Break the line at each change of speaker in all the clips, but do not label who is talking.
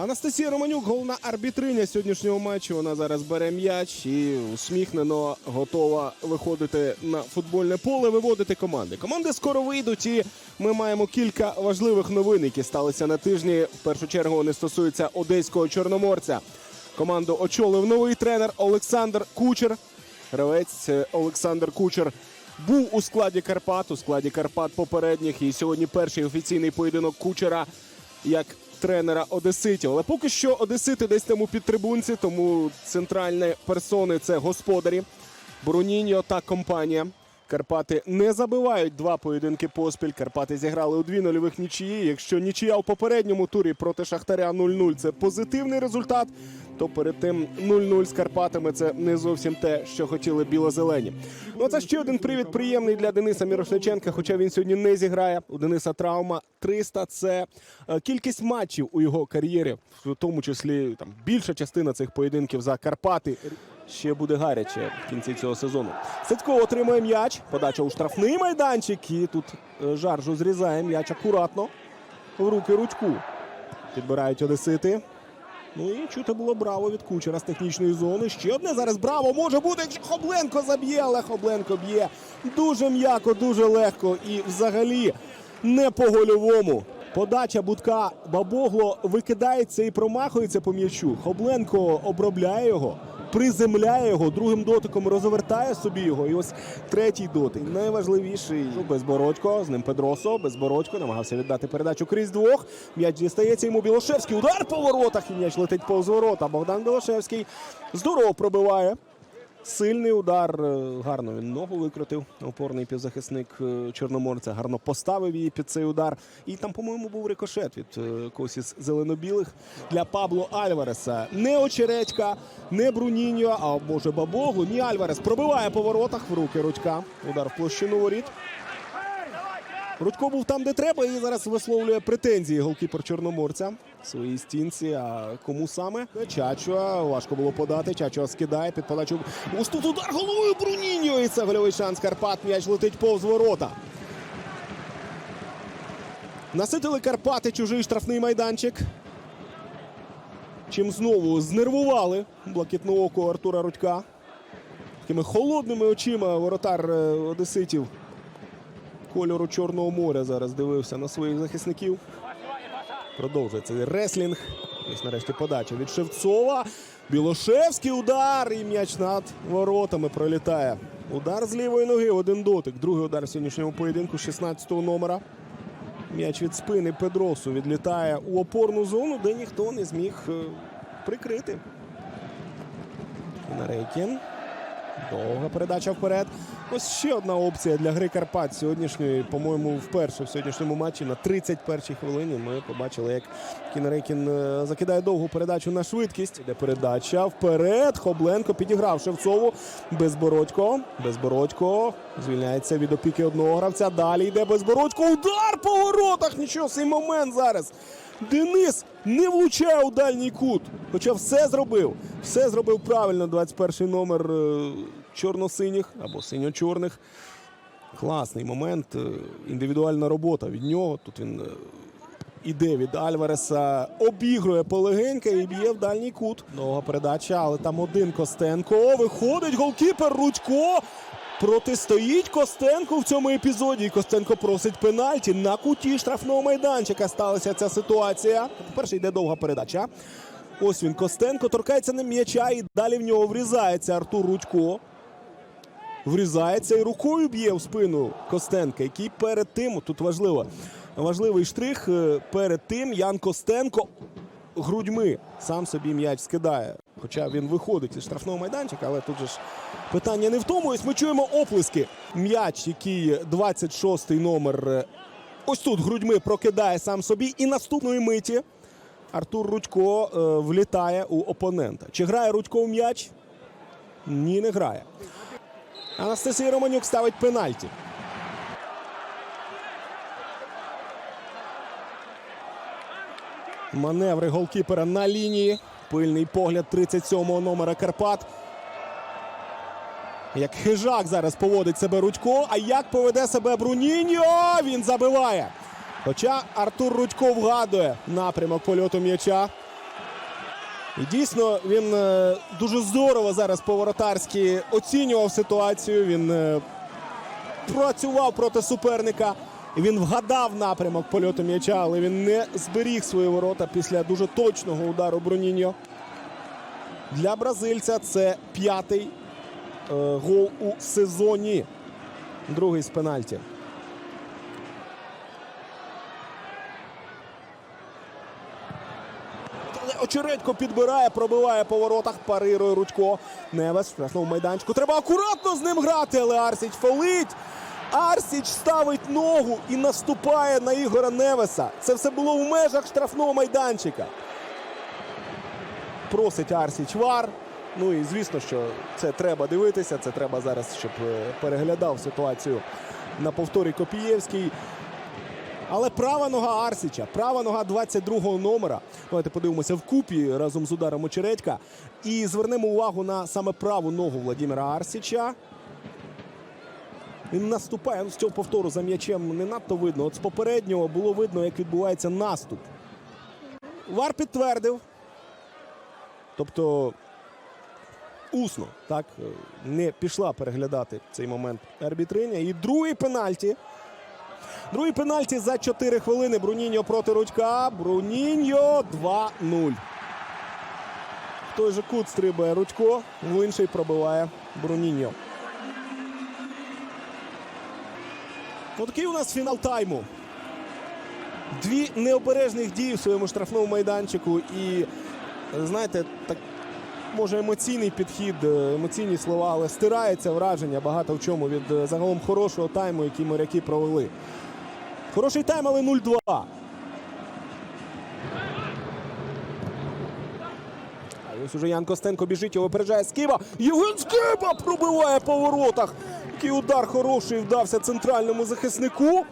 Анастасія Романюк, головна арбітриня сьогоднішнього матчу. Вона зараз бере м'яч і усміхнено готова виходити на футбольне поле, виводити команди. Команди скоро вийдуть, і ми маємо кілька важливих новин, які сталися на тижні. В першу чергу вони стосуються одеського чорноморця. Команду очолив новий тренер Олександр Кучер. Гравець е, Олександр Кучер був у складі Карпат, у складі Карпат попередніх. І сьогодні перший офіційний поєдинок Кучера як тренера Одеситів. Але поки що Одесити десь там у підтрибунці, тому центральні персони це господарі Бруніньо та компанія. Карпати не забивають два поєдинки поспіль. Карпати зіграли у дві нульових нічиї. Якщо нічия у попередньому турі проти Шахтаря 0-0 це позитивний результат, то перед тим 0-0 з Карпатами це не зовсім те, що хотіли біло-зелені. Ну це ще один привід приємний для Дениса Мірошниченка, хоча він сьогодні не зіграє. У Дениса травма 300 – це е, кількість матчів у його кар'єрі, в тому числі там більша частина цих поєдинків за Карпати. Ще буде гаряче в кінці цього сезону. Сецько отримує м'яч. Подача у штрафний майданчик. І тут е, Жаржу зрізає м'яч акуратно в руки ручку. Підбирають одесити. Ну і чути було браво від кучера з технічної зони. Ще одне зараз браво може бути, Хобленко заб'є, але Хобленко б'є дуже м'яко, дуже легко і взагалі не по гольовому. Подача будка Бабогло викидається і промахується по м'ячу. Хобленко обробляє його, приземляє його, другим дотиком розвертає собі його. І ось третій дотик. Найважливіший безбородько. З ним Педросо. Безбородько намагався віддати передачу крізь двох. М'яч дістається йому Білошевський. Удар по воротах. І м'яч летить повз ворота. Богдан Білошевський здорово пробиває. Сильний удар. е, Гарно він ногу викрутив. Опорний півзахисник е, Чорноморця. Гарно поставив її під цей удар. І там, по-моєму, був рикошет від е, когось із зеленобілих для Пабло Альвареса. Не очередька, не Бруніньо, а може Бабоглу. Ні Альварес пробиває по воротах в руки Рудька. Удар в площину воріт. Рудько був там, де треба, і зараз висловлює претензії голкіпер Чорноморця в своїй стінці. А кому саме? Чачуа. Важко було подати. Чачуа скидає під подачу. Ось тут удар головою Бруніньо. І це гольовий шанс Карпат. М'яч летить повз ворота. Наситили Карпати чужий штрафний майданчик. Чим знову знервували блакитноокого Артура Рудька. Такими холодними очима воротар е, Одеситів кольору Чорного моря зараз дивився на своїх захисників. Продовжується реслінг. Ось нарешті подача від Шевцова. Білошевський удар і м'яч над воротами пролітає. Удар з лівої ноги, один дотик. Другий удар в сьогоднішньому поєдинку 16-го номера. М'яч від спини Педросу відлітає у опорну зону, де ніхто не зміг е, прикрити. Нарейкін. Довга передача вперед. Ось ще одна опція для гри Карпат сьогоднішньої, по-моєму, вперше в сьогоднішньому матчі на 31-й хвилині. Ми побачили, як Кінарейкін е, закидає довгу передачу на швидкість. Де передача вперед. Хобленко підіграв Шевцову. Безбородько. Безбородько звільняється від опіки одного гравця. Далі йде Безбородько. Удар по воротах. Нічого, цей момент зараз. Денис не влучає у дальній кут. Хоча все зробив. Все зробив правильно. 21 номер е, чорно-синіх або синьо-чорних. Класний момент. е, Індивідуальна робота від нього. Тут він е, іде від Альвареса, обігрує полегенька і б'є в дальній кут. Довга передача, але там один Костенко. Виходить голкіпер Рудько. Протистоїть Костенко в цьому епізоді. І Костенко просить пенальті. На куті штрафного майданчика сталася ця ситуація. По-перше, йде довга передача. Ось він Костенко торкається на м'яча і далі в нього врізається Артур Рудько. Врізається і рукою б'є в спину Костенка, який перед тим, тут важливо, важливий штрих, е, перед тим Ян Костенко грудьми сам собі м'яч скидає. Хоча він виходить із штрафного майданчика, але тут же ж питання не в тому. Ось ми чуємо оплески. М'яч, який 26-й номер е, ось тут грудьми прокидає сам собі. І наступної миті Артур Рудько е, влітає у опонента. Чи грає Рудько в м'яч? Ні, не грає. Анастасія Романюк ставить пенальті. Маневри голкіпера на лінії. Пильний погляд 37-го номера Карпат. Як хижак зараз поводить себе Рудько. А як поведе себе Бруніньо? Він забиває. Хоча Артур Рудько вгадує напрямок польоту м'яча. І дійсно він е, дуже здорово зараз по-воротарськи оцінював ситуацію. Він е, працював проти суперника. Він вгадав напрямок польоту м'яча, але він не зберіг свої ворота після дуже точного удару Бруніньо. Для бразильця це п'ятий гол у сезоні. Другий з пенальті. Очередько підбирає, пробиває по воротах, парирує Рудько. Невес штрафному майданчику. Треба акуратно з ним грати, але Арсіч фолить. Арсіч ставить ногу і наступає на Ігора Невеса. Це все було в межах штрафного майданчика. Просить Арсіч вар. Ну і звісно, що це треба дивитися. Це треба зараз, щоб е, переглядав ситуацію на повторі Копієвський. Але права нога Арсіча, права нога 22-го номера. Давайте подивимося вкупі разом з ударом Очередька. І звернемо увагу на саме праву ногу Владимира Арсіча. Він наступає. Ну, з цього повтору за м'ячем не надто видно. От з попереднього було видно, як відбувається наступ. Вар підтвердив. Тобто усно так е, не пішла переглядати цей момент арбітриня. І другий пенальті. Другий пенальті за 4 хвилини. Бруніньо проти Рудька. Бруніньо 2-0. В той же кут стрибає Рудько, в інший пробиває Бруніньо. Отакий у нас фінал тайму. Дві необережних дії в своєму штрафному майданчику. І, знаєте, так може емоційний підхід, е, емоційні слова, але стирається враження багато в чому від е, загалом хорошого тайму, який моряки провели. Хороший тайм, але 0-2. А ось уже Ян Костенко біжить, його випереджає Скіба. Євген Скіба пробиває по воротах. Який удар хороший вдався центральному захиснику.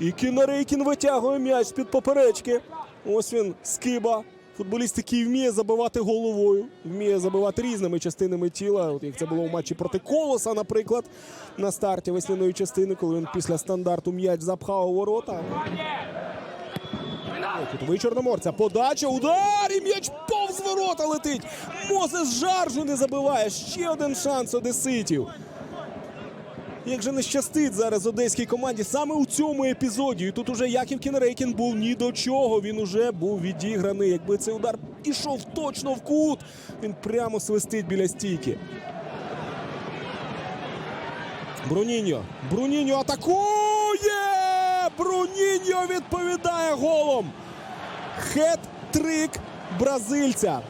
І Кінарейкін витягує м'яч з-під поперечки. Ось він Скиба. Футболіст, який вміє забивати головою, вміє забивати різними частинами тіла. От як це було в матчі проти Колоса, наприклад, на старті весняної частини, коли він після стандарту м'яч запхав у ворота. Кутовий чорноморця. Подача, удар і м'яч повз ворота летить. Мозес Жаржу не забиває. Ще один шанс одеситів. Як же не щастить зараз одеській команді саме у цьому епізоді. І тут уже Яків Кінрейкін був ні до чого. Він уже був відіграний. Якби цей удар ішов точно в кут, він прямо свистить біля стійки. Бруніньо. Бруніньо атакує! Бруніньо відповідає голом. Хет-трик бразильця.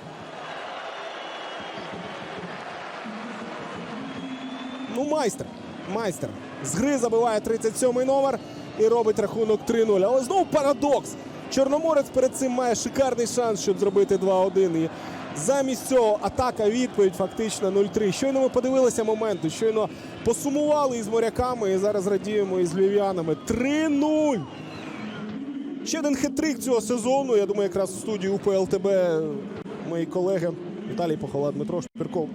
Ну, майстер. Майстер. З гри забиває 37-й номер і робить рахунок 3-0. Але знову парадокс. Чорноморець перед цим має шикарний шанс, щоб зробити 2-1. І замість цього атака відповідь фактично 0-3. Щойно ми подивилися моменти, щойно посумували із моряками і зараз радіємо із львів'янами. 3-0. Ще один хитрик цього сезону. Я думаю, якраз в студії УПЛТБ мої колеги Віталій Похола, Дмитро Шпірков.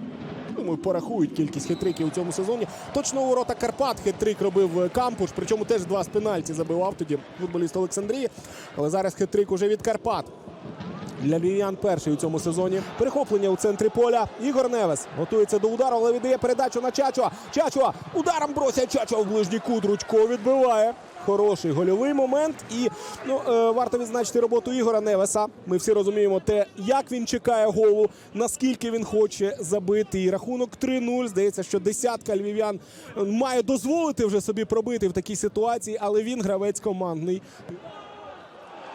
Думаю, порахують кількість хитриків у цьому сезоні. Точно у ворота Карпат хитрик робив Кампуш, причому теж два з пенальті забивав тоді футболіст Олександрії. Але зараз хитрик уже від Карпат. Для львів'ян перший у цьому сезоні. Перехоплення у центрі поля. Ігор Невес готується до удару, але віддає передачу на Чачуа. Чачуа ударом бросять Чачуа в ближній кут. Ручко відбиває. Хороший гольовий момент. І ну, е, варто відзначити роботу Ігора Невеса. Ми всі розуміємо те, як він чекає голу, наскільки він хоче забити. І рахунок 3-0. Здається, що десятка львів'ян має дозволити вже собі пробити в такій ситуації, але він гравець командний.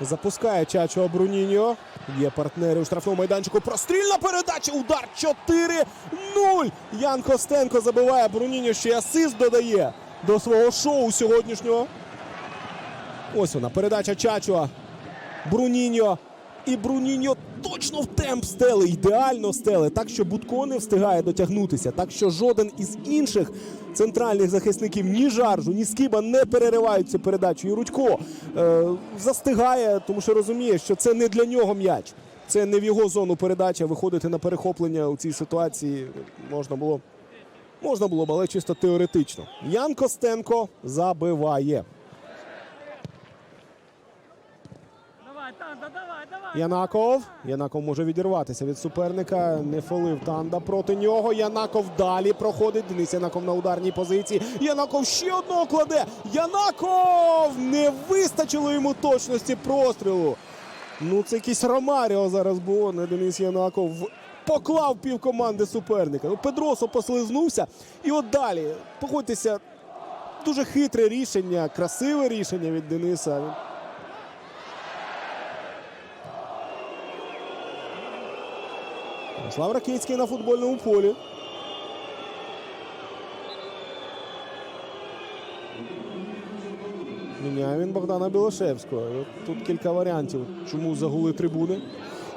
Запускає Чачо Бруніньо. Є партнери у штрафному майданчику. Прострільна передача. Удар 4-0. Ян Костенко забиває. Бруніньо ще асист додає до свого шоу сьогоднішнього. Ось вона. Передача Чачуа. Бруніньо. І Бруніньо точно в темп стели, ідеально стели, так що Будко не встигає дотягнутися, так що жоден із інших центральних захисників ні Жаржу, ні Скіба не переривають цю передачу. І Рудько е, застигає, тому що розуміє, що це не для нього м'яч. Це не в його зону передача. Виходити на перехоплення у цій ситуації можна було. Можна було б, але чисто теоретично. Ян Костенко забиває.
Давай, там,
Янаков. Янаков може відірватися від суперника. Не фолив Танда проти нього. Янаков далі проходить. Денис Янаков на ударній позиції. Янаков ще одного кладе. Янаков! Не вистачило йому точності прострілу. Ну, це якийсь Ромаріо зараз було. Не Денис Янаков поклав пів команди суперника. Ну, Педросо послизнувся. І от далі. Погодьтеся, дуже хитре рішення, красиве рішення від Дениса. Слав Ракицький на футбольному полі. Міняє він Богдана Білошевського. Тут кілька варіантів, чому загули трибуни.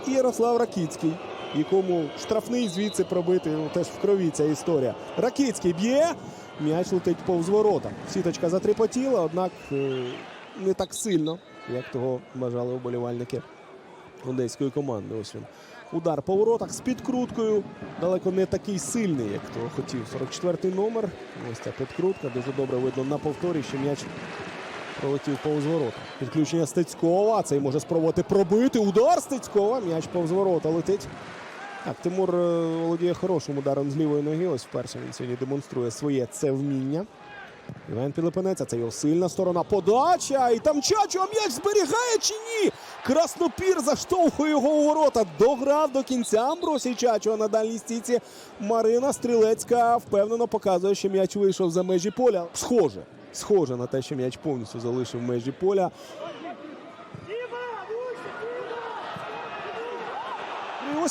І Ярослав Ракицький, якому штрафний звідси пробити ну, теж в крові ця історія. Ракицький б'є, м'яч летить повз ворота. Сіточка затріпотіла, однак е, не так сильно, як того бажали вболівальники одеської команди. Ось він. Удар по воротах з підкруткою. Далеко не такий сильний, як того хотів. 44-й номер. Ось ця підкрутка. Дуже добре видно на повторі, що м'яч пролетів повз ворота. Підключення Стецькова. Цей може спробувати пробити. Удар Стецькова. М'яч повз ворота летить. Так, Тимур е, володіє хорошим ударом з лівої ноги. Ось вперше він сьогодні демонструє своє це вміння. Іван Пілипенець, це його сильна сторона. Подача. І там Чачо, м'яч зберігає чи ні? Краснопір заштовхує його у ворота. Дограв до кінця Амбросій Чачо на дальній стійці. Марина Стрілецька впевнено показує, що м'яч вийшов за межі поля. Схоже. Схоже на те, що м'яч повністю залишив межі поля.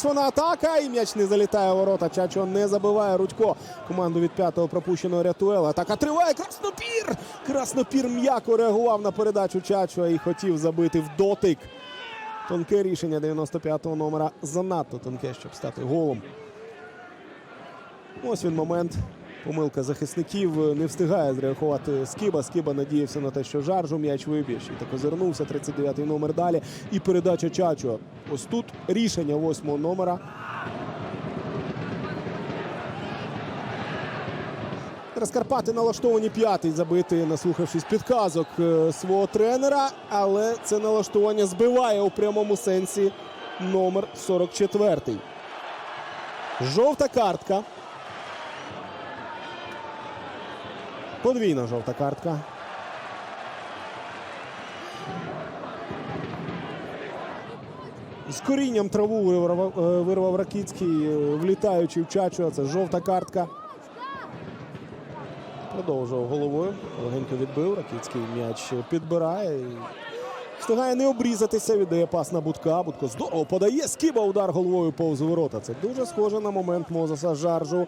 Вона атака, і м'яч не залітає у ворота. Чачо не забиває Рудько. Команду від п'ятого пропущеного рятує. Атака триває. Краснопір! Краснопір м'яко реагував на передачу Чачо і хотів забити в дотик. Тонке рішення 95-го номера. Занадто тонке, щоб стати голом. Ось він момент. Помилка захисників не встигає зреагувати Скіба. Скіба надіявся на те, що жаржу м'яч виб'є. І так озирнувся 39-й номер далі. І передача Чачо. Ось тут рішення восьмого номера. Карпати налаштовані п'ятий забити, наслухавшись підказок е, свого тренера. Але це налаштування збиває у прямому сенсі номер 44. Жовта картка. Подвійна жовта картка. З корінням траву вирвав, е, вирвав Ракицький, е, влітаючи в чачу. Це жовта картка. Продовжував головою. Легенько відбив. Ракицький м'яч підбирає. Встигає не обрізатися. Віддає пас на Будка. Будко здорово подає. Скіба удар головою повз ворота. Це дуже схоже на момент Мозеса Жаржу.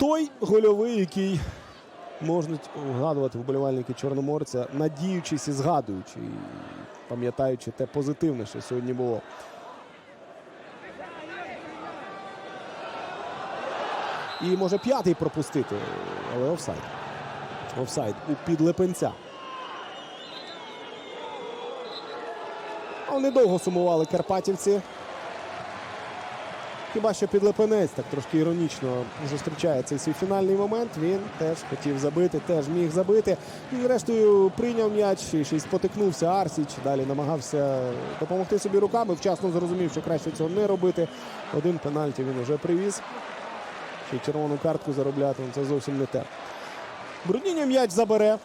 Той гольовий, який можуть вгадувати вболівальники Чорноморця, надіючись і згадуючи, і пам'ятаючи те позитивне, що сьогодні було. І може п'ятий пропустити, але офсайд. Офсайд у підлепенця. Недовго сумували карпатівці. Хіба що підлепенець так трошки іронічно зустрічає цей свій фінальний момент. Він теж хотів забити, теж міг забити. Він, зрештою, прийняв м'яч, і ще й спотикнувся Арсіч. Далі намагався допомогти собі руками. Вчасно зрозумів, що краще цього не робити. Один пенальті він уже привіз. Ще червону картку заробляти, ну, це зовсім не те. Брудіння м'яч забере.